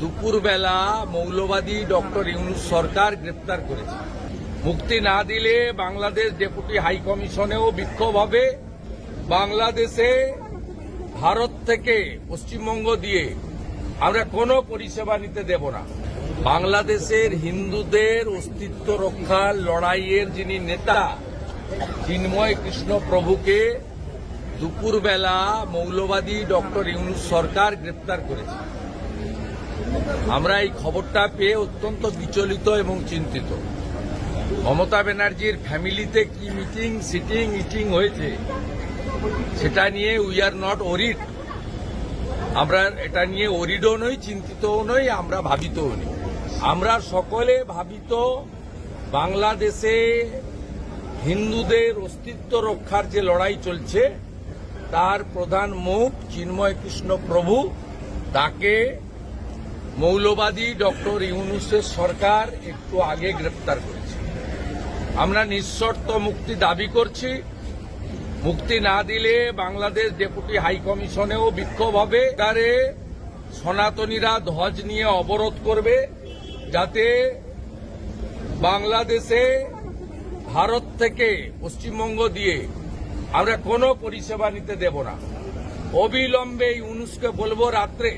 দুপুরবেলা মৌলবাদী ডক্টর ইউনুস সরকার গ্রেপ্তার করেছে। মুক্তি না দিলে বাংলাদেশ ডেপুটি হাই কমিশনেও বিক্ষোভ হবে। বাংলাদেশে ভারত থেকে পশ্চিমবঙ্গ দিয়ে আমরা কোনো পরিষেবা নিতে দেব না। বাংলাদেশের হিন্দুদের অস্তিত্ব রক্ষার লড়াইয়ের যিনি নেতা, চিন্ময় কৃষ্ণ প্রভুকে দুপুরবেলা মৌলবাদী ডক্টর ইউনুস সরকার গ্রেপ্তার করেছে। আমরা এই খবরটা পেয়ে অত্যন্ত বিচলিত এবং চিন্তিত। মমতা ব্যানার্জির ফ্যামিলিতে কি মিটিং, সিটিং, ইটিং হয়েছে, সেটা নিয়ে উই আর নট ওরিড আমরা এটা নিয়ে ওরিডও নই, চিন্তিতও নই, আমরা ভাবিতও নই। আমরা সকলে ভাবিত বাংলাদেশে হিন্দুদের অস্তিত্ব রক্ষার যে লড়াই চলছে, তার প্রধান মুখ চিন্ময় কৃষ্ণ প্রভু, তাকে মৌলবাদী ডক্টর ইউনুসের সরকার একটু আগে গ্রেপ্তার করেছে। আমরা নিঃশর্ত মুক্তি দাবি করছি। মুক্তি না দিলে বাংলাদেশ ডেপুটি হাই কমিশনেও বিক্ষোভ হবে। তারে সনাতনীরা ধ্বজ নিয়ে অবরোধ করবে যাতে বাংলাদেশে ভারত থেকে পশ্চিমবঙ্গ দিয়ে আমরা কোনো পরিষেবা নিতে দেব না। অবিলম্বে ইউনুসকে বলব, রাত্রে